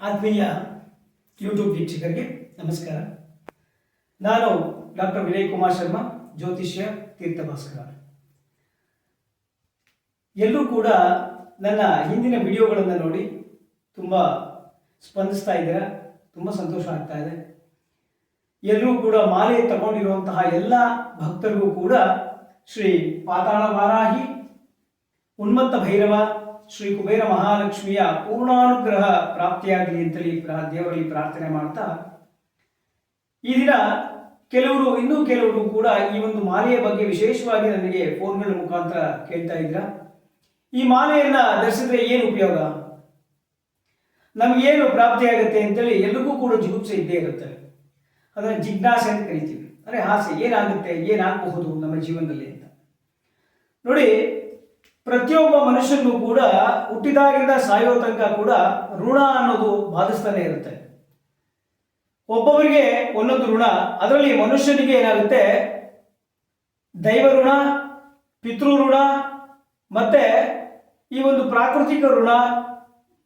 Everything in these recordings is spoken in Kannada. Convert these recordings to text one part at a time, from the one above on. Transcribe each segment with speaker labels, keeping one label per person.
Speaker 1: ಆತ್ಮೀಯ ಯೂಟ್ಯೂಬ್ ವೀಕ್ಷಕರಿಗೆ ನಮಸ್ಕಾರ. ನಾನು ಡಾಕ್ಟರ್ ವಿನಯ್ ಕುಮಾರ್ ಶರ್ಮಾ, ಜ್ಯೋತಿಷ್ಯ ತೀರ್ಥಭಾಸ್ಕರ. ಎಲ್ಲರೂ ಕೂಡ ನನ್ನ ಹಿಂದಿನ ವಿಡಿಯೋಗಳನ್ನು ನೋಡಿ ತುಂಬ ಸ್ಪಂದಿಸ್ತಾ ಇದ್ದೀರಾ? ತುಂಬ ಸಂತೋಷ ಆಗ್ತಾ ಇದೆ. ಎಲ್ಲರೂ ಕೂಡ ಮಾಲೆ ತಗೊಂಡಿರುವಂತಹ ಎಲ್ಲ ಭಕ್ತರಿಗೂ ಕೂಡ ಶ್ರೀ ಪಾತಾಳ ವಾರಾಹಿ ಉನ್ಮತ್ತ ಭೈರವ ಶ್ರೀ ಕುಬೇರ ಮಹಾಲಕ್ಷ್ಮಿಯ ಪೂರ್ಣಾನುಗ್ರಹ ಪ್ರಾಪ್ತಿಯಾಗಲಿ ಅಂತೇಳಿ ದೇವರಲ್ಲಿ ಪ್ರಾರ್ಥನೆ ಮಾಡ್ತಾ, ಈ ದಿನ ಕೆಲವರು, ಇನ್ನೂ ಕೆಲವರು ಕೂಡ ಈ ಒಂದು ಮಾಲೆಯ ಬಗ್ಗೆ ವಿಶೇಷವಾಗಿ ನನಗೆ ಫೋನ್ಗಳ ಮುಖಾಂತರ ಕೇಳ್ತಾ ಇದ್ರ. ಈ ಮಾಲೆಯನ್ನ ಧರಿಸಿದ್ರೆ ಏನು ಉಪಯೋಗ? ನಮಗೇನು ಪ್ರಾಪ್ತಿಯಾಗುತ್ತೆ ಅಂತೇಳಿ ಎಲ್ರಿಗೂ ಕೂಡ ಜಿಗುಪ್ಸೆ ಇದ್ದೇ ಇರುತ್ತೆ ಅದನ್ನು ಜಿಜ್ಞಾಸೆ ಅಂತ ಕರಿತೀವಿ. ಅಂದರೆ ಆಸೆ ಏನಾಗುತ್ತೆ, ಏನಾಗಬಹುದು ನಮ್ಮ ಜೀವನದಲ್ಲಿ ಅಂತ. ನೋಡಿ ಪ್ರತಿಯೊಬ್ಬ ಮನುಷ್ಯನಿಗೂ ಕೂಡ ಹುಟ್ಟಿದಾಗಿಂದ ಸಾಯೋ ತನಕ ಕೂಡ ಋಣ ಅನ್ನೋದು ಬಾಧಿಸ್ತಾನೆ ಇರುತ್ತೆ. ಒಬ್ಬೊಬ್ಬರಿಗೆ ಒಂದೊಂದು ಋಣ, ಅದರಲ್ಲಿ ಮನುಷ್ಯನಿಗೆ ಏನಾಗುತ್ತೆ? ದೈವ ಋಣ, ಪಿತೃ ಋಣ, ಮತ್ತೆ ಈ ಒಂದು ಪ್ರಾಕೃತಿಕ ಋಣ,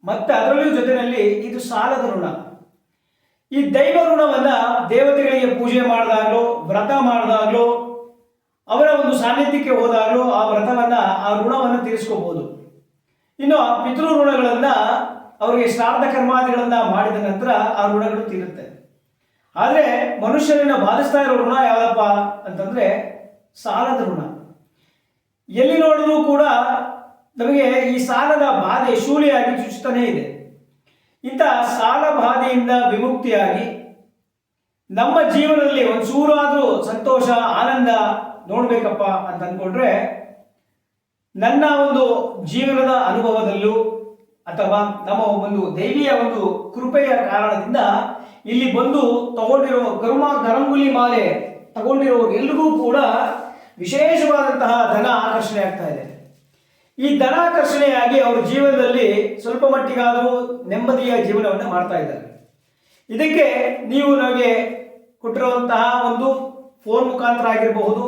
Speaker 1: ಮತ್ತೆ ಅದರಲ್ಲೂ ಜೊತೆಯಲ್ಲಿ ಇದು ಸಾಲದ ಋಣ. ಈ ದೈವ ಋಣವನ್ನ ದೇವತೆಗಳಿಗೆ ಪೂಜೆ ಮಾಡಿದಾಗಲೋ, ವ್ರತ ಮಾಡಿದಾಗಲೂ ಅವರ ಒಂದು ಸಾನ್ನಿಧ್ಯಕ್ಕೆ ಹೋದಾಗಲೂ ಆ ವ್ರತವನ್ನ, ಆ ಋಣವನ್ನು ತೀರಿಸ್ಕೋಬಹುದು ಇನ್ನು ಆ ಪಿತೃ ಋಣಗಳನ್ನ ಅವರಿಗೆ ಶ್ರಾದ್ದ ಕರ್ಮಾದಿಗಳನ್ನ ಮಾಡಿದ ನಂತರ ಆ ಋಣಗಳು ತೀರುತ್ತೆ. ಆದರೆ ಮನುಷ್ಯನನ್ನು ಬಾಧಿಸ್ತಾ ಇರೋ ಋಣ ಯಾವ್ದಪ್ಪ ಅಂತಂದ್ರೆ ಸಾಲದ ಋಣ. ಎಲ್ಲಿ ನೋಡಿದ್ರು ಕೂಡ ನಮಗೆ ಈ ಸಾಲದ ಬಾಧೆ ಶೂಲಿಯಾಗಿ ಚುಚ್ಚುತ್ತಾನೇ ಇದೆ. ಇಂಥ ಸಾಲ ಬಾಧೆಯಿಂದ ವಿಮುಕ್ತಿಯಾಗಿ ನಮ್ಮ ಜೀವನದಲ್ಲಿ ಒಂದು ಚೂರಾದ್ರೂ ಸಂತೋಷ, ಆನಂದ ನೋಡ್ಬೇಕಪ್ಪ ಅಂತ ಅನ್ಕೊಂಡ್ರೆ, ನನ್ನ ಒಂದು ಜೀವನದ ಅನುಭವದಲ್ಲೂ ಅಥವಾ ನಮ್ಮ ಒಂದು ದೈವಿಯ ಒಂದು ಕೃಪೆಯ ಕಾರಣದಿಂದ ಇಲ್ಲಿ ಬಂದು ತಗೊಂಡಿರೋ ಗರುಮ ಗರಂಗುಲಿ ಮಾಲೆ ತಗೊಂಡಿರುವ ಎಲ್ರಿಗೂ ಕೂಡ ವಿಶೇಷವಾದಂತಹ ಧನ ಆಕರ್ಷಣೆ ಆಗ್ತಾ ಇದೆ. ಈ ಧನಾಕರ್ಷಣೆಯಾಗಿ ಅವರ ಜೀವನದಲ್ಲಿ ಸ್ವಲ್ಪ ಮಟ್ಟಿಗಾದರೂ ನೆಮ್ಮದಿಯ ಜೀವನವನ್ನು ಮಾಡ್ತಾ ಇದ್ದಾರೆ. ಇದಕ್ಕೆ ನೀವು ನಮಗೆ ಕೊಟ್ಟಿರುವಂತಹ ಒಂದು ಫೋನ್ ಮುಖಾಂತರ ಆಗಿರಬಹುದು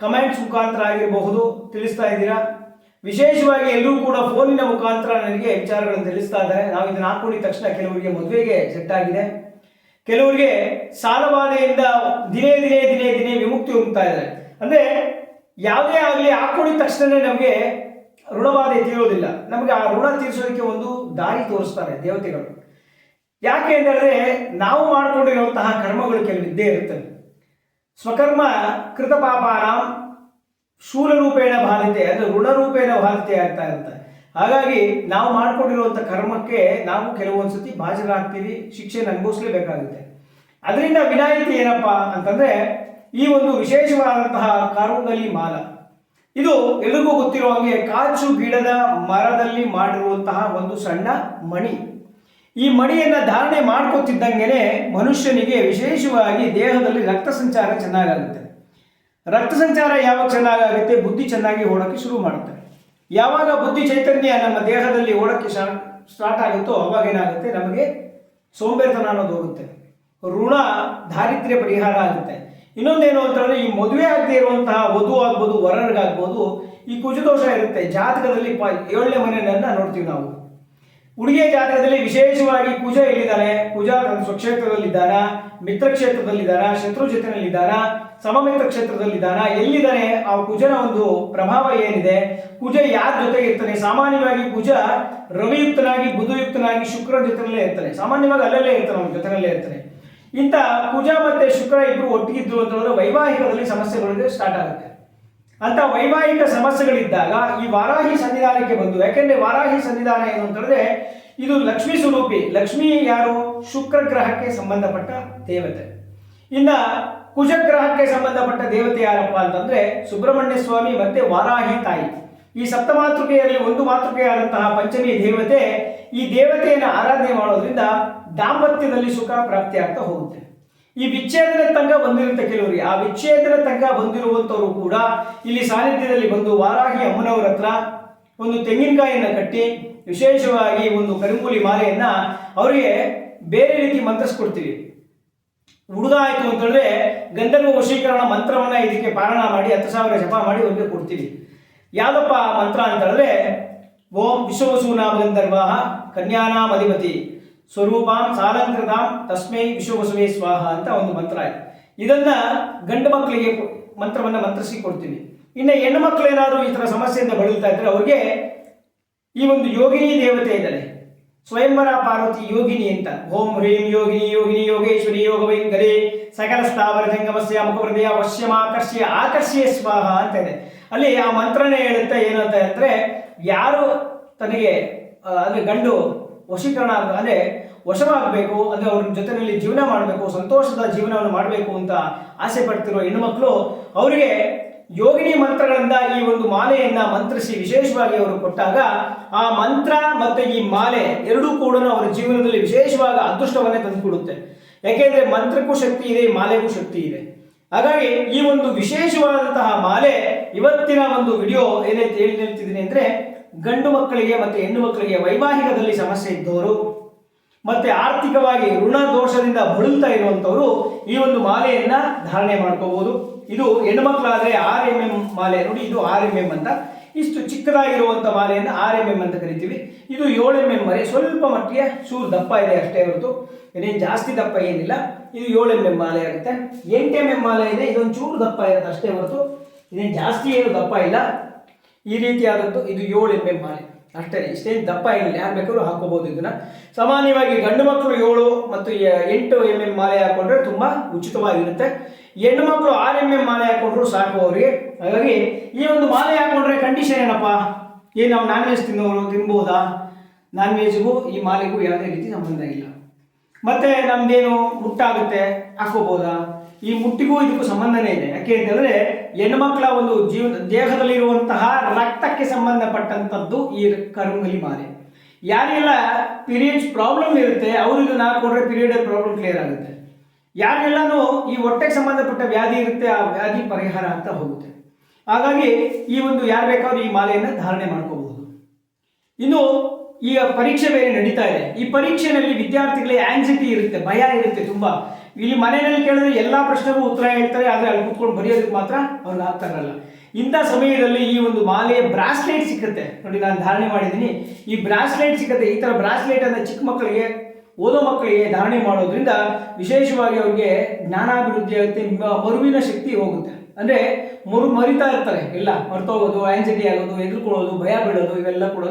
Speaker 1: ಕಮೆಂಟ್ಸ್ ಮುಖಾಂತರ ಆಗಿರಬಹುದು, ತಿಳಿಸ್ತಾ ಇದ್ದೀರಾ? ವಿಶೇಷವಾಗಿ ಎಲ್ಲರೂ ಕೂಡ ಫೋನಿನ ಮುಖಾಂತರ ನನಗೆ ವಿಚಾರಗಳನ್ನು ತಿಳಿಸ್ತಾ ಇದ್ದಾರೆ. ನಾವು ಇದನ್ನು ಹಾಕೊಂಡಿದ ತಕ್ಷಣ ಕೆಲವರಿಗೆ ಮದುವೆಗೆ ಸೆಟ್ ಆಗಿದೆ. ಕೆಲವರಿಗೆ ಸಾಲಬಾಧೆಯಿಂದ ದಿನೇ ದಿನೇ ದಿನೇ ದಿನೇ ವಿಮುಕ್ತಿ ಹೋಗ್ತಾ ಇದ್ದಾರೆ. ಅಂದ್ರೆ ಯಾವುದೇ ಆಗಲಿ ಹಾಕೊಂಡಿದ ತಕ್ಷಣ ನಮಗೆ ಋಣಬಾಧೆ ತೀರೋದಿಲ್ಲ. ನಮಗೆ ಆ ಋಣ ತೀರಿಸೋದಕ್ಕೆ ಒಂದು ದಾರಿ ತೋರಿಸ್ತಾರೆ ದೇವತೆಗಳು. ಯಾಕೆ ಅಂತಂದ್ರೆ ನಾವು ಮಾಡಿಕೊಂಡಿರುವಂತಹ ಕರ್ಮಗಳು ಕೆಲವು ಇದ್ದೇ ಸ್ವಕರ್ಮ ಕೃತ ಶೂಲರೂಪೇಣ ಶೂಲ ರೂಪೇಣ ಬಾಧಿತೆ, ಅಂದ್ರೆ ಋಣರೂಪೇಣ ಬಾಧಿತೆ ಆಗ್ತಾ ಇರುತ್ತೆ. ಹಾಗಾಗಿ ನಾವು ಮಾಡ್ಕೊಂಡಿರುವಂಥ ಕರ್ಮಕ್ಕೆ ನಾವು ಕೆಲವೊಂದು ಸತಿ ಬಾಜರಾಗ್ತೀವಿ ಶಿಕ್ಷೆನ ಅನುಭವಿಸಲೇಬೇಕಾಗುತ್ತೆ. ಅದರಿಂದ ವಿನಾಯಿತಿ ಏನಪ್ಪಾ ಅಂತಂದ್ರೆ ಈ ಒಂದು ವಿಶೇಷವಾದಂತಹ ಕಾರುಂಗಲಿ ಮಾಲ. ಇದು ಎಲ್ರಿಗೂ ಗೊತ್ತಿರೋ ಹಾಗೆ ಕಾಚು ಗಿಡದ ಮರದಲ್ಲಿ ಮಾಡಿರುವಂತಹ ಒಂದು ಸಣ್ಣ ಮಣಿ. ಈ ಮಣಿಯನ್ನ ಧಾರಣೆ ಮಾಡ್ಕೊತಿದ್ದಂಗೆನೆ ಮನುಷ್ಯನಿಗೆ ವಿಶೇಷವಾಗಿ ದೇಹದಲ್ಲಿ ರಕ್ತ ಸಂಚಾರ ಚೆನ್ನಾಗಾಗುತ್ತೆ. ರಕ್ತ ಸಂಚಾರ ಯಾವಾಗ ಚೆನ್ನಾಗಾಗುತ್ತೆ? ಬುದ್ಧಿ ಚೆನ್ನಾಗಿ ಓಡೋಕ್ಕೆ ಶುರು ಮಾಡುತ್ತೆ. ಯಾವಾಗ ಬುದ್ಧಿ ಚೈತನ್ಯ ನಮ್ಮ ದೇಹದಲ್ಲಿ ಓಡೋಕ್ಕೆ ಸ್ಟಾರ್ಟ್ ಆಗುತ್ತೋ ಅವಾಗ ಏನಾಗುತ್ತೆ? ನಮಗೆ ಸೋಂಬೇತನ ಅನ್ನೋದು ಹೋಗುತ್ತೆ. ಋಣ, ದಾರಿದ್ರ್ಯ ಪರಿಹಾರ ಆಗುತ್ತೆ. ಇನ್ನೊಂದೇನು ಅಂತಂದ್ರೆ ಈ ಮದುವೆ ಆಗದೆ ಇರುವಂತಹ ವಧು ಆಗ್ಬೋದು, ವರರಿಗಾಗ್ಬೋದು ಈ ಕುಜದೋಷ ಇರುತ್ತೆ. ಜಾತಕದಲ್ಲಿ ಏಳನೇ ಮನೆಯನ್ನ ನೋಡ್ತೀವಿ ನಾವು. ಹುಡುಗಿಯ ಜಾತ್ರದಲ್ಲಿ ವಿಶೇಷವಾಗಿ ಪೂಜಾ ಎಲ್ಲಿದ್ದಾರೆ ಪೂಜಾ ತನ್ನ ಸ್ವಕ್ಷೇತ್ರದಲ್ಲಿದ್ದಾರಾ ಮಿತ್ರ ಕ್ಷೇತ್ರದಲ್ಲಿದ್ದಾರಾ ಶತ್ರು ಜೊತೆನಲ್ಲಿದ್ದಾನ ಸಮಮಿತ್ರ ಕ್ಷೇತ್ರದಲ್ಲಿದ್ದಾನ. ಎಲ್ಲಿದ್ದಾನೆ? ಆ ಕುಜನ ಒಂದು ಪ್ರಭಾವ ಏನಿದೆ? ಕುಜ ಯಾರ ಜೊತೆಗೆ ಇರ್ತಾನೆ? ಸಾಮಾನ್ಯವಾಗಿ ಕುಜ ರವಿಯುಕ್ತನಾಗಿ, ಬುಧಯುಕ್ತನಾಗಿ ಶುಕ್ರ ಜೊತೆನಲ್ಲೇ ಇರ್ತಾನೆ. ಸಾಮಾನ್ಯವಾಗಿ ಅಲ್ಲಲ್ಲೇ ಇರ್ತಾನೆ, ಅವನ ಜೊತೆನಲ್ಲೇ ಇರ್ತಾನೆ. ಇಂಥ ಕುಜ ಮತ್ತೆ ಶುಕ್ರ ಇಬ್ರು ಒಟ್ಟಿಗಿದ್ರು ಅಂತಂದ್ರೆ ವೈವಾಹಿಕದಲ್ಲಿ ಸಮಸ್ಯೆಗಳಿಗೆ ಸ್ಟಾರ್ಟ್ ಆಗುತ್ತೆ. ಅಂತ ವೈವಾಹಿಕ ಸಮಸ್ಯೆಗಳಿದ್ದಾಗ ಈ ವಾರಾಹಿ ಸನ್ನಿಧಾನಕ್ಕೆ ಬಂದು, ಯಾಕೆಂದ್ರೆ ವಾರಾಹಿ ಸನ್ನಿಧಾನ ಏನು ಅಂತಂದ್ರೆ ಇದು ಲಕ್ಷ್ಮೀ ಸ್ವರೂಪಿ ಲಕ್ಷ್ಮಿ ಯಾರು? ಶುಕ್ರ ಗ್ರಹಕ್ಕೆ ಸಂಬಂಧಪಟ್ಟ ದೇವತೆ. ಇನ್ನ ಕುಜ ಗ್ರಹಕ್ಕೆ ಸಂಬಂಧಪಟ್ಟ ದೇವತೆ ಯಾರಪ್ಪ ಅಂತಂದ್ರೆ ಸುಬ್ರಹ್ಮಣ್ಯ ಸ್ವಾಮಿ ಮತ್ತೆ ವಾರಾಹಿ ತಾಯಿ. ಈ ಸಪ್ತಮಾತೃಕೆಯಲ್ಲಿ ಒಂದು ಮಾತೃಕೆಯಾದಂತಹ ಪಂಚಮಿ ದೇವತೆ, ಈ ದೇವತೆಯನ್ನು ಆರಾಧನೆ ಮಾಡೋದ್ರಿಂದ ದಾಂಪತ್ಯದಲ್ಲಿ ಸುಖ ಪ್ರಾಪ್ತಿ ಆಗ್ತಾ ಹೋಗುತ್ತೆ. ಈ ವಿಚ್ಛೇದನ ತಂಗ ಬಂದಿರುತ್ತೆ ಕೆಲವರು. ಆ ವಿಚ್ಛೇದನ ತಂಗ ಬಂದಿರುವಂತವರು ಕೂಡ ಇಲ್ಲಿ ಸಾನ್ನಿಧ್ಯದಲ್ಲಿ ಬಂದು ವಾರಾಹಿ ಅಮ್ಮನವರ ಹತ್ರ ಒಂದು ತೆಂಗಿನಕಾಯಿಯನ್ನು ಕಟ್ಟಿ ವಿಶೇಷವಾಗಿ ಒಂದು ಕರಿಮೂಲಿ ಮಾಲೆಯನ್ನ ಅವರಿಗೆ ಬೇರೆ ರೀತಿ ಮಂತ್ರಿಸ್ಕೊಡ್ತೀವಿ. ಹುಡುಗ ಆಯಿತು ಅಂತಂದ್ರೆ ಗಂಧರ್ವ ವಶೀಕರಣ ಮಂತ್ರವನ್ನ ಇದಕ್ಕೆ ಪಾರಣ ಮಾಡಿ ಹತ್ತು ಸಾವಿರ ಜಪ ಮಾಡಿ ಅವರಿಗೆ ಕೊಡ್ತೀವಿ. ಯಾವ್ದಪ್ಪ ಮಂತ್ರ ಅಂತಂದ್ರೆ ಓಂ ವಿಶ್ವವಸೂನಾಮ ಗಂಧರ್ವ ಕನ್ಯಾನಾಮ ಅಧಿಪತಿ ಸ್ವರೂಪಾಂ ಸಾಲಂಕೃತಾಂ ತಸ್ಮೈ ವಿಶ್ವವಸುವೇ ಸ್ವಾಹ ಅಂತ ಒಂದು ಮಂತ್ರ ಇದೆ ಇದನ್ನ ಗಂಡು ಮಕ್ಕಳಿಗೆ ಮಂತ್ರವನ್ನು ಮಂತ್ರಿಸಿ ಕೊಡ್ತೀವಿ ಇನ್ನು ಹೆಣ್ಣು ಮಕ್ಕಳು ಏನಾದರೂ ಈ ಥರ ಸಮಸ್ಯೆಯಿಂದ ಬಳಲ್ತಾ ಇದ್ರೆ ಅವ್ರಿಗೆ ಈ ಒಂದು ಯೋಗಿನಿ ದೇವತೆ ಇದ್ದಾಳೆ ಸ್ವಯಂವರ ಪಾರ್ವತಿ ಯೋಗಿನಿ ಅಂತ. ಓಂ ಹ್ರೀಂ ಯೋಗಿನಿ ಯೋಗಿನಿ ಯೋಗೇಶ್ವರಿ ಯೋಗವೈಂಗರಿ ಸಕಲ ಸ್ಥಾವರ ಜಂಗಮಸ್ಯ ಮುಖವೃದಯ ವಶ್ಯಮಾಕರ್ಷ್ಯ ಆಕರ್ಷ್ಯ ಸ್ವಾಹ ಅಂತ ಇದೆ. ಅಲ್ಲಿ ಆ ಮಂತ್ರನೇ ಹೇಳುತ್ತೆ ಏನು ಅಂತ ಅಂದರೆ ಯಾರು ತನಗೆ ಅಂದ್ರೆ ಗಂಡು ವಶೀಕರಣ ಆಗ- ಅಂದ್ರೆ ವಶವಾಗಬೇಕು, ಅಂದ್ರೆ ಅವ್ರ ಜೊತೆಯಲ್ಲಿ ಜೀವನ ಮಾಡಬೇಕು, ಸಂತೋಷದ ಜೀವನವನ್ನು ಮಾಡಬೇಕು ಅಂತ ಆಸೆ ಪಡ್ತಿರೋ ಹೆಣ್ಣುಮಕ್ಕಳು ಅವರಿಗೆ ಯೋಗಿನಿ ಮಂತ್ರಗಳಿಂದ ಈ ಒಂದು ಮಾಲೆಯನ್ನ ಮಂತ್ರಿಸಿ ವಿಶೇಷವಾಗಿ ಅವರು ಕೊಟ್ಟಾಗ, ಆ ಮಂತ್ರ ಮತ್ತೆ ಈ ಮಾಲೆ ಎರಡೂ ಕೂಡ ಅವರ ಜೀವನದಲ್ಲಿ ವಿಶೇಷವಾದ ಅದೃಷ್ಟವನ್ನೇ ತಂದುಕೊಡುತ್ತೆ. ಯಾಕೆಂದ್ರೆ ಮಂತ್ರಕ್ಕೂ ಶಕ್ತಿ ಇದೆ, ಮಾಲೆಗೂ ಶಕ್ತಿ ಇದೆ. ಹಾಗಾಗಿ ಈ ಒಂದು ವಿಶೇಷವಾದಂತಹ ಮಾಲೆ ಇವತ್ತಿನ ಒಂದು ವಿಡಿಯೋ ಏನೈತೆ ಹೇಳಿ ಹೇಳ್ತಿದ್ದೀನಿ ಅಂದ್ರೆ ಗಂಡು ಮಕ್ಕಳಿಗೆ ಮತ್ತೆ ಹೆಣ್ಣು ಮಕ್ಕಳಿಗೆ ವೈವಾಹಿಕದಲ್ಲಿ ಸಮಸ್ಯೆ ಇದ್ದವರು, ಮತ್ತೆ ಆರ್ಥಿಕವಾಗಿ ಋಣ ದೋಷದಿಂದ ಬಳಲ್ತಾ ಇರುವಂತವರು ಈ ಒಂದು ಮಾಲೆಯನ್ನ ಧಾರಣೆ ಮಾಡ್ಕೋಬಹುದು ಇದು ಹೆಣ್ಣು ಮಕ್ಕಳಾದ್ರೆ ಆರ್ ಎಂ ಎಂ ಮಾಲೆ ನೋಡಿ, ಇದು ಆರ್ ಎಂ ಎಂ ಅಂತ. ಇಷ್ಟು ಚಿಕ್ಕದಾಗಿರುವಂತ ಮಾಲೆಯನ್ನು ಆರ್ ಎಂ ಎಂ ಅಂತ ಕರಿತೀವಿ. ಇದು ಏಳು ಎಂ ಎಂ ಮಾಲೆ ಸ್ವಲ್ಪ ಮಟ್ಟಿಗೆ ಚೂರು ದಪ್ಪ ಇದೆ ಅಷ್ಟೇ ಹೊರತು ಇದೇನು ಜಾಸ್ತಿ ದಪ್ಪ ಏನಿಲ್ಲ. ಇದು ಏಳು ಎಂ ಎಂ ಮಾಲೆ ಆಗುತ್ತೆ. ಎಂಟು ಎಂ ಎಂ ಮಾಲೆ ಇದೆ ಇದೊಂದು ಚೂರು ದಪ್ಪ ಇರುತ್ತೆ ಅಷ್ಟೇ ಹೊರತು, ಇದೇನು ಜಾಸ್ತಿ ಏನು ದಪ್ಪ ಇಲ್ಲ. ಈ ರೀತಿಯಾದದ್ದು ಇದು ಏಳು ಎಂ ಎಂ ಮಾಲೆ. ಅಷ್ಟೇ, ಇಷ್ಟೇನು ದಪ್ಪ ಏನಿಲ್ಲ. ಯಾರು ಬೇಕಾದ್ರೂ ಹಾಕೋಬಹುದು ಇದನ್ನ. ಸಾಮಾನ್ಯವಾಗಿ ಗಂಡು ಮಕ್ಕಳು ಏಳು ಮತ್ತು ಎಂಟು ಎಂ ಎಂ ಮಾಲೆ ಹಾಕೊಂಡ್ರೆ ತುಂಬಾ ಉಚಿತವಾಗಿರುತ್ತೆ. ಹೆಣ್ಣು ಮಕ್ಕಳು ಆರ್ ಎಂ ಎಂ ಮಾಲೆ ಹಾಕೊಂಡ್ರು ಸಾಕು ಅವರಿಗೆ. ಹಾಗಾಗಿ ಈ ಒಂದು ಮಾಲೆ ಹಾಕೊಂಡ್ರೆ ಕಂಡೀಷನ್ ಏನಪ್ಪ? ಏನು, ನಾವು ನಾನ್ ವೆಜ್ ತಿನ್ನೋರು ತಿನ್ಬಹುದಾ ನಾನ್ ವೆಜ್ಗೂ ಈ ಮಾಲೆಗೂ ಯಾವುದೇ ರೀತಿ ಸಂಬಂಧ ಇಲ್ಲ. ಮತ್ತೆ ನಮ್ದೇನು ಮುಟ್ಟಾಗುತ್ತೆ ಹಾಕೋಬೋದಾ ಈ ಮುಟ್ಟಿಗೂ ಇದಕ್ಕೂ ಸಂಬಂಧನೇ ಇದೆ. ಯಾಕೆ ಅಂತಂದ್ರೆ ಮಕ್ಕಳ ಒಂದು ಜೀವ, ದೇಹದಲ್ಲಿರುವಂತಹ ರಕ್ತಕ್ಕೆ ಸಂಬಂಧಪಟ್ಟಂಥದ್ದು ಈ ಕರ್ಮಲಿ ಮಾಲೆ. ಯಾರಿಗೆಲ್ಲ ಪೀರಿಯಡ್ಸ್ ಪ್ರಾಬ್ಲಮ್ ಇರುತ್ತೆ, ಅವರಿಗೆ ನಾವು ಕೊಟ್ಟರೆ ಪೀರಿಯಡ್ ಪ್ರಾಬ್ಲಮ್ ಕ್ಲಿಯರ್ ಆಗುತ್ತೆ. ಯಾರಿಗೆಲ್ಲಾನು ಈ ಹೊಟ್ಟೆಗೆ ಸಂಬಂಧಪಟ್ಟ ವ್ಯಾಧಿ ಇರುತ್ತೆ, ಆ ವ್ಯಾಧಿ ಪರಿಹಾರ ಅಂತ ಹೋಗುತ್ತೆ. ಹಾಗಾಗಿ ಈ ಒಂದು ಯಾರು ಬೇಕಾದ್ರೂ ಈ ಮಾಲೆಯನ್ನು ಧಾರಣೆ ಮಾಡ್ಕೋಬಹುದು. ಇನ್ನು ಈಗ ಪರೀಕ್ಷೆ ಬೇರೆ ನಡೀತಾ ಇದೆ. ಈ ಪರೀಕ್ಷೆನಲ್ಲಿ ವಿದ್ಯಾರ್ಥಿಗಳಿಗೆ ಆಂಗ್ಸೈಟಿ ಇರುತ್ತೆ, ಭಯ ಇರುತ್ತೆ ತುಂಬಾ. ಇಲ್ಲಿ ಮನೆಯಲ್ಲಿ ಕೇಳಿದ್ರೆ ಎಲ್ಲಾ ಪ್ರಶ್ನೆಗೂ ಉತ್ತರ ಹೇಳ್ತಾರೆ, ಆದರೆ ಅಲ್ಲಿ ಕುತ್ಕೊಂಡು ಬರೆಯೋದಕ್ಕೆ ಮಾತ್ರ ಅವ್ರಿಗೆ ಆಗ್ತಾ ಇರಲ್ಲ. ಇಂಥ ಸಮಯದಲ್ಲಿ ಈ ಒಂದು ಮಾಲೆಯ ಬ್ರಾಸ್ಲೆಟ್ ಸಿಕ್ಕುತ್ತೆ. ನೋಡಿ ನಾನು ಧಾರಣೆ ಮಾಡಿದ್ದೀನಿ. ಈ ಬ್ರಾಸ್ಲೆಟ್ ಸಿಕ್ಕುತ್ತೆ. ಈ ತರ ಬ್ರಾಸ್ಲೆಟ್ ಅನ್ನು ಚಿಕ್ಕ ಮಕ್ಕಳಿಗೆ, ಓದೋ ಮಕ್ಕಳಿಗೆ ಧಾರಣೆ ಮಾಡೋದ್ರಿಂದ ವಿಶೇಷವಾಗಿ ಅವ್ರಿಗೆ ಜ್ಞಾನಾಭಿವೃದ್ಧಿ ಆಗುತ್ತೆ ಮರುವಿನ ಶಕ್ತಿ ಹೋಗುತ್ತೆ. ಅಂದ್ರೆ ಮರು ಮರಿತಾ ಇರ್ತಾರೆ. ಎಲ್ಲ ಮರ್ತೋಗೋದು ಆಂಗ್ಸೈಟಿ ಆಗೋದು ಎದುರ್ಕೊಳ್ಳೋದು ಭಯ ಬೀಳೋದು, ಇವೆಲ್ಲ ಕೂಡ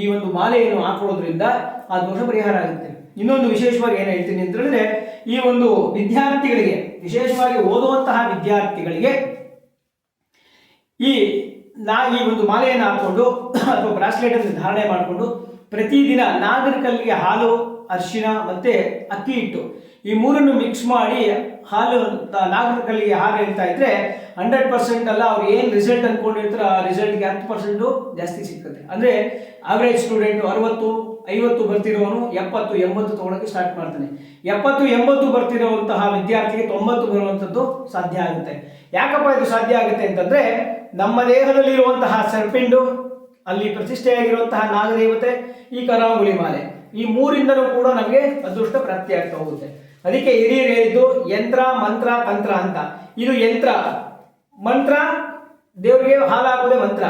Speaker 1: ಈ ಒಂದು ಮಾಲೆಯನ್ನು ಹಾಕೊಳ್ಳೋದ್ರಿಂದ ಆ ದೋಷ ಪರಿಹಾರ ಆಗುತ್ತೆ. ಇನ್ನೊಂದು ವಿಶೇಷವಾಗಿ ಏನು ಹೇಳ್ತೀನಿ ಅಂತ ಹೇಳಿದ್ರೆ, ಈ ಒಂದು ವಿದ್ಯಾರ್ಥಿಗಳಿಗೆ, ವಿಶೇಷವಾಗಿ ಓದುವಂತಹ ವಿದ್ಯಾರ್ಥಿಗಳಿಗೆ ಈ ನಾ ಈ ಒಂದು ಮಾಲೆಯನ್ನು ಹಾಕೊಂಡು ಅಥವಾ ಬ್ರಾಸ್ಲೆಟ್ ಅನ್ನು ಧಾರಣೆ ಮಾಡಿಕೊಂಡು ಪ್ರತಿದಿನ ನಾಗರಿಕಲ್ಲಿಗೆ ಹಾಲು ಅರ್ಶಿನ ಮತ್ತೆ ಅಕ್ಕಿ ಹಿಟ್ಟು ಈ ಮೂರನ್ನು ಮಿಕ್ಸ್ ಮಾಡಿ ಹಾಲು ನಾಗರಿಕಲ್ಲಿಗೆ ಹಾಲು ಹೇಳ್ತಾ ಇದ್ರೆ ಹಂಡ್ರೆಡ್ ಪರ್ಸೆಂಟ್ ಅಲ್ಲ, ಅವ್ರು ಏನು ರಿಸಲ್ಟ್ ಅನ್ಕೊಂಡಿರ್ತಾರೆ ಆ ರಿಸಲ್ಟ್ಗೆ ಹತ್ತು ಪರ್ಸೆಂಟು ಜಾಸ್ತಿ ಸಿಗ್ತದೆ ಅಂದರೆ ಆವ್ರೇಜ್ ಸ್ಟೂಡೆಂಟು ಅರವತ್ತು, ಐವತ್ತು ಬರ್ತಿರೋನು ಎಪ್ಪತ್ತು, ಎಂಬತ್ತು ತೊಗೊಳಕ್ಕೆ ಸ್ಟಾರ್ಟ್ ಮಾಡ್ತಾನೆ. ಎಪ್ಪತ್ತು, ಎಂಬತ್ತು ಬರ್ತಿರೋವಂತಹ ವಿದ್ಯಾರ್ಥಿಗೆ ತೊಂಬತ್ತು ಬರುವಂಥದ್ದು ಸಾಧ್ಯ ಆಗುತ್ತೆ. ಯಾಕಪ್ಪ ಇದು ಸಾಧ್ಯ ಆಗುತ್ತೆ ಅಂತಂದ್ರೆ ನಮ್ಮ ದೇಹದಲ್ಲಿರುವಂತಹ ಸರ್ಪಿಂಡು, ಅಲ್ಲಿ ಪ್ರತಿಷ್ಠೆಯಾಗಿರುವಂತಹ ನಾಗದೇವತೆ, ಈ ಕರಾವಳಿ ಮಾಲೆ. ಈ ಮೂರಿಂದಲೂ ಕೂಡ ನಮಗೆ ಅದೃಷ್ಟ ಪ್ರಾಪ್ತಿ ಆಗ್ತಾ ಹೋಗುತ್ತೆ. ಅದಕ್ಕೆ ಹಿರಿಯರು ಹೇಳಿದ್ದು ಯಂತ್ರ, ಮಂತ್ರ, ತಂತ್ರ ಅಂತ. ಇದು ಯಂತ್ರ. ಮಂತ್ರ, ದೇವರಿಗೆ ಹಾಲು ಹಾಕೋದೇ ಮಂತ್ರ.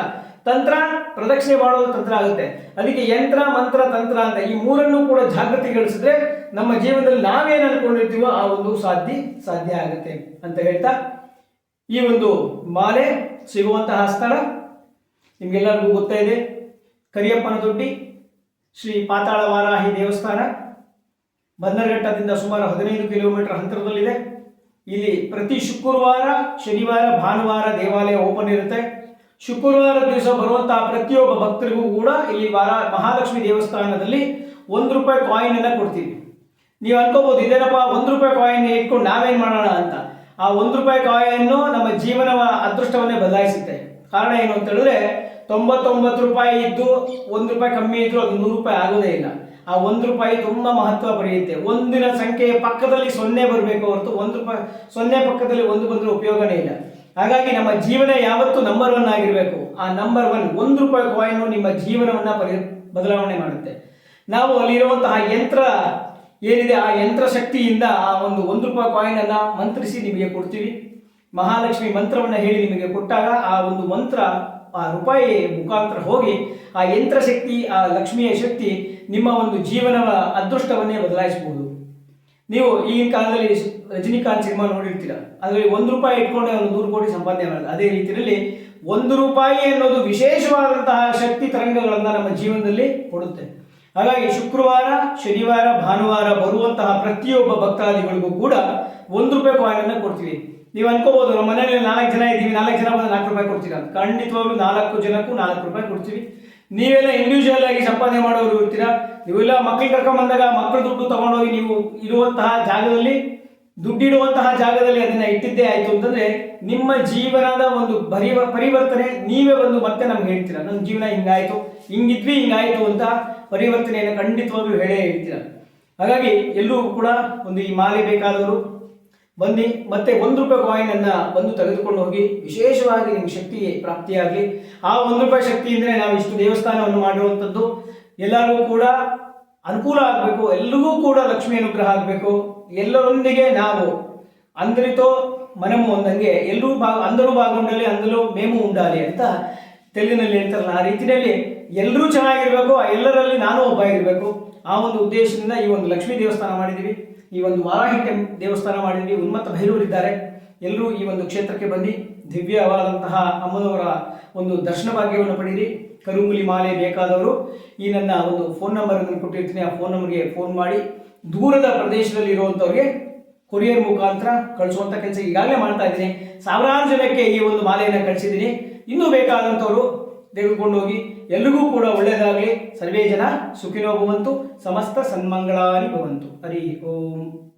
Speaker 1: ತಂತ್ರ, ಪ್ರದಕ್ಷಿಣೆ ಮಾಡೋದು ತಂತ್ರ ಆಗುತ್ತೆ. ಅದಕ್ಕೆ ಯಂತ್ರ, ಮಂತ್ರ, ತಂತ್ರ ಅಂತ ಈ ಮೂರನ್ನು ಕೂಡ ಜಾಗೃತಿಗೊಳಿಸಿದ್ರೆ ನಮ್ಮ ಜೀವನದಲ್ಲಿ ನಾವೇನು ಅನ್ಕೊಂಡಿರ್ತೀವೋ ಆ ಒಂದು ಸಾಧ್ಯ ಸಾಧ್ಯ ಆಗುತ್ತೆ ಅಂತ ಹೇಳ್ತಾ ಈ ಒಂದು ಮಾಲೆ ಸಿಗುವಂತಹ ಸ್ಥಳ ನಿಮಗೆಲ್ಲರಿಗೂ ಗೊತ್ತಾ ಇದೆ. ಕರಿಯಪ್ಪನ ದೊಡ್ಡಿ ಶ್ರೀ ಪಾತಾಳ ವಾರಾಹಿ ದೇವಸ್ಥಾನ. ಬಂದರಘಟ್ಟದಿಂದ ಸುಮಾರು ಹದಿನೈದು ಕಿಲೋಮೀಟರ್ ಅಂತರದಲ್ಲಿದೆ ಇಲ್ಲಿ ಪ್ರತಿ ಶುಕ್ರವಾರ, ಶನಿವಾರ, ಭಾನುವಾರ ದೇವಾಲಯ ಓಪನ್ ಇರುತ್ತೆ. ಶುಕ್ರವಾರ ದಿವಸ ಬರುವಂತಹ ಪ್ರತಿಯೊಬ್ಬ ಭಕ್ತರಿಗೂ ಕೂಡ ಇಲ್ಲಿ ವಾರ ಮಹಾಲಕ್ಷ್ಮಿ ದೇವಸ್ಥಾನದಲ್ಲಿ ಒಂದು ರೂಪಾಯಿ ಕಾಯಿನ್ ಅನ್ನ ಕೊಡ್ತೀವಿ. ನೀವು ಅನ್ಕೋಬಹುದು ಇದೇನಪ್ಪ, ಒಂದು ರೂಪಾಯಿ ಕಾಯಿನ್ ಇಟ್ಕೊಂಡು ನಾವೇನ್ ಮಾಡೋಣ ಅಂತ. ಆ ಒಂದು ರೂಪಾಯಿ ಕಾಯಿನ್ನು ನಮ್ಮ ಜೀವನವ ಅದೃಷ್ಟವನ್ನೇ ಬದಲಾಯಿಸುತ್ತೆ. ಕಾರಣ ಏನು ಅಂತ ಹೇಳಿದ್ರೆ, ತೊಂಬತ್ತೊಂಬತ್ತು ರೂಪಾಯಿ ಇದ್ದು ಒಂದು ರೂಪಾಯಿ ಕಮ್ಮಿ ಇದ್ರು ಅದು ನೂರು ರೂಪಾಯಿ ಆಗೋದೇ ಇಲ್ಲ. ಆ ಒಂದು ರೂಪಾಯಿ ತುಂಬಾ ಮಹತ್ವ ಪಡೆಯುತ್ತೆ. ಒಂದಿನ ಸಂಖ್ಯೆಯ ಪಕ್ಕದಲ್ಲಿ ಸೊನ್ನೆ ಬರಬೇಕು ಹೊರತು ಒಂದು ರೂಪಾಯಿ, ಸೊನ್ನೆ ಪಕ್ಕದಲ್ಲಿ ಒಂದು ಬಂದ್ರೆ ಉಪಯೋಗನೇ ಇಲ್ಲ. ಹಾಗಾಗಿ ನಮ್ಮ ಜೀವನ ಯಾವತ್ತೂ ನಂಬರ್ ಒನ್ ಆಗಿರಬೇಕು. ಆ ನಂಬರ್ ಒನ್ ಒಂದು ರೂಪಾಯಿ ಕಾಯಿನ್ ನಿಮ್ಮ ಜೀವನವನ್ನ ಪರಿ, ಬದಲಾವಣೆ ಮಾಡುತ್ತೆ. ನಾವು ಅಲ್ಲಿರುವಂತಹ ಯಂತ್ರ ಏನಿದೆ ಆ ಯಂತ್ರ ಶಕ್ತಿಯಿಂದ ಆ ಒಂದು ಒಂದು ರೂಪಾಯಿ ಕಾಯಿನ್ ಅನ್ನ ಮಂತ್ರಿಸಿ ನಿಮಗೆ ಕೊಡ್ತೀವಿ. ಮಹಾಲಕ್ಷ್ಮಿ ಮಂತ್ರವನ್ನ ಹೇಳಿ ನಿಮಗೆ ಕೊಟ್ಟಾಗ ಆ ಒಂದು ಮಂತ್ರ ಆ ರೂಪಾಯಿ ಮುಖಾಂತರ ಹೋಗಿ ಆ ಯಂತ್ರ ಶಕ್ತಿ ಆ ಲಕ್ಷ್ಮಿಯ ಶಕ್ತಿ ನಿಮ್ಮ ಒಂದು ಜೀವನದ ಅದೃಷ್ಟವನ್ನೇ ಬದಲಾಯಿಸಬಹುದು ನೀವು ಈಗಿನ ಕಾಲದಲ್ಲಿ ರಜನಿಕಾಂತ್ ಸಿನಿಮಾ ನೋಡಿರ್ತೀರ. ಅದರಲ್ಲಿ ಒಂದು ರೂಪಾಯಿ ಇಟ್ಕೊಂಡೆ ಒಂದು ನೂರು ಕೋಟಿ ಸಂಪಾದನೆ ಮಾಡೋದು. ಅದೇ ರೀತಿಯಲ್ಲಿ ಒಂದು ರೂಪಾಯಿ ಅನ್ನೋದು ವಿಶೇಷವಾದಂತಹ ಶಕ್ತಿ ತರಂಗಗಳನ್ನು ನಮ್ಮ ಜೀವನದಲ್ಲಿ ಕೊಡುತ್ತೆ. ಹಾಗಾಗಿ ಶುಕ್ರವಾರ, ಶನಿವಾರ, ಭಾನುವಾರ ಬರುವಂತಹ ಪ್ರತಿಯೊಬ್ಬ ಭಕ್ತಾದಿಗಳಿಗೂ ಕೂಡ ಒಂದು ರೂಪಾಯಿ ಕಾಯಿನನ್ನು ಕೊಡ್ತೀವಿ. ನೀವು ಅನ್ಕೋಬಹುದು ನಮ್ಮ ಮನೆಯಲ್ಲಿ ನಾಲ್ಕು ಜನ ಇದ್ದೀವಿ, ನಾಲ್ಕು ಜನ ಬಂದು ನಾಲ್ಕು ರೂಪಾಯಿ ಕೊಡ್ತೀರಾ ಖಂಡಿತವಾಗ್ಲೂ ನಾಲ್ಕು ಜನಕ್ಕೂ ನಾಲ್ಕು ರೂಪಾಯಿ ಕೊಡ್ತೀವಿ. ನೀವೆಲ್ಲ ಇಂಡಿವಿಜುವಲ್ ಆಗಿ ಸಂಪಾದನೆ ಮಾಡೋರು ಇರ್ತೀರಾ? ನೀವೆಲ್ಲ ಮಕ್ಕಳು ಕರ್ಕೊಂಡ್ ಬಂದಾಗ ಮಕ್ಕಳ ದುಡ್ಡು ತಗೊಂಡೋಗಿ ನೀವು ಇರುವಂತಹ ಜಾಗದಲ್ಲಿ, ದುಡ್ಡಿಡುವಂತಹ ಜಾಗದಲ್ಲಿ ಅದನ್ನ ಇಟ್ಟಿದ್ದೇ ಆಯ್ತು ಅಂತಂದ್ರೆ ನಿಮ್ಮ ಜೀವನದ ಒಂದು ಪರಿವ, ಪರಿವರ್ತನೆ ನೀವೇ ಬಂದು ಮತ್ತೆ ನಮ್ಗೆ ಹೇಳ್ತೀರಾ. ನನ್ನ ಜೀವನ ಹಿಂಗಾಯ್ತು, ಹಿಂಗಿದ್ವಿ, ಹಿಂಗಾಯ್ತು ಅಂತ ಪರಿವರ್ತನೆಯನ್ನು ಖಂಡಿತವಾಗಿಯೂ ಹೇಳೇ ಹೇಳ್ತೀರಾ. ಹಾಗಾಗಿ ಎಲ್ಲರೂ ಕೂಡ ಒಂದು ಈ ಮಾಲೆ ಬೇಕಾದವರು ಬನ್ನಿ, ಮತ್ತೆ ಒಂದು ರೂಪಾಯಿ ಕಾಯಿನ್ ಅನ್ನ ಬಂದು ತೆಗೆದುಕೊಂಡು ಹೋಗಿ, ವಿಶೇಷವಾಗಿ ನಿಮ್ಗೆ ಶಕ್ತಿ ಪ್ರಾಪ್ತಿಯಾಗಲಿ. ಆ ಒಂದು ರೂಪಾಯಿ ಶಕ್ತಿಯಿಂದಲೇ ನಾವು ಇಷ್ಟು ದೇವಸ್ಥಾನವನ್ನು ಮಾಡಿರುವಂಥದ್ದು. ಎಲ್ಲರಿಗೂ ಕೂಡ ಅನುಕೂಲ ಆಗಬೇಕು ಎಲ್ಲರಿಗೂ ಕೂಡ ಲಕ್ಷ್ಮಿ ಅನುಗ್ರಹ ಆಗಬೇಕು. ಎಲ್ಲರೊಂದಿಗೆ ನಾವು ಅಂದ್ರಿತೋ ಮನಮು ಅಂದಂಗೆ ಎಲ್ಲರೂ ಬಾ ಅಂದರು ಬಾಗುಂಡಲಿ ಅಂದಲೂ ಮೇಮು ಉಂಡಾಲಿ ಅಂತ ತೆಲುಗಿನಲ್ಲಿ ಹೇಳ್ತಾರಲ್ಲ, ಆ ರೀತಿಯಲ್ಲಿ ಎಲ್ಲರೂ ಚೆನ್ನಾಗಿರ್ಬೇಕು, ಆ ಎಲ್ಲರಲ್ಲಿ ನಾನು ಒಬ್ಬ ಇರಬೇಕು ಆ ಒಂದು ಉದ್ದೇಶದಿಂದ ಈ ಒಂದು ಲಕ್ಷ್ಮೀ ದೇವಸ್ಥಾನ ಮಾಡಿದ್ದೀವಿ. ಈ ಒಂದು ವಾರಾಹಿ ದೇವಸ್ಥಾನ ಮಾಡಿದ್ವಿ ಉನ್ಮತ್ತ ಭೈರವರಿದ್ದಾರೆ ಎಲ್ಲರೂ ಈ ಒಂದು ಕ್ಷೇತ್ರಕ್ಕೆ ಬಂದು ದಿವ್ಯವಾದಂತಹ ಅಮ್ಮನವರ ಒಂದು ದರ್ಶನ ಭಾಗ್ಯವನ್ನು ಪಡೀರಿ. ಕರುಂಗುಲಿ ಮಾಲೆ ಬೇಕಾದವರು. ಈ ನನ್ನ ಒಂದು ಫೋನ್ ನಂಬರ್ ಅನ್ನು ಕೊಟ್ಟಿರ್ತೀನಿ. ಆ ಫೋನ್ ನಂಬರ್ಗೆ ಫೋನ್ ಮಾಡಿ. ದೂರದ ಪ್ರದೇಶದಲ್ಲಿ ಇರುವಂಥವ್ರಿಗೆ ಕೊರಿಯರ್ ಮುಖಾಂತರ ಕಳಿಸುವಂಥ ಕೆಲಸ ಈಗಾಗಲೇ ಮಾಡ್ತಾ ಇದ್ದೀನಿ. ಸಾವಿರಾರು ಜನಕ್ಕೆ ಈ ಒಂದು ಮಾಲೆಯನ್ನು ಕಳಿಸಿದ್ದೀನಿ. ಇನ್ನೂ ಬೇಕಾದಂಥವರು ತೆಗೆದುಕೊಂಡು ಹೋಗಿ. ಎಲ್ರಿಗೂ ಕೂಡ ಒಳ್ಳೆಯದಾಗಲಿ ಸರ್ವೇ ಜನ ಸುಖಿನೋ ಭವಂತು ಸಮಸ್ತ ಸನ್ಮಂಗಳಾನಿ ಭವಂತು. ಹರಿ ಓಂ.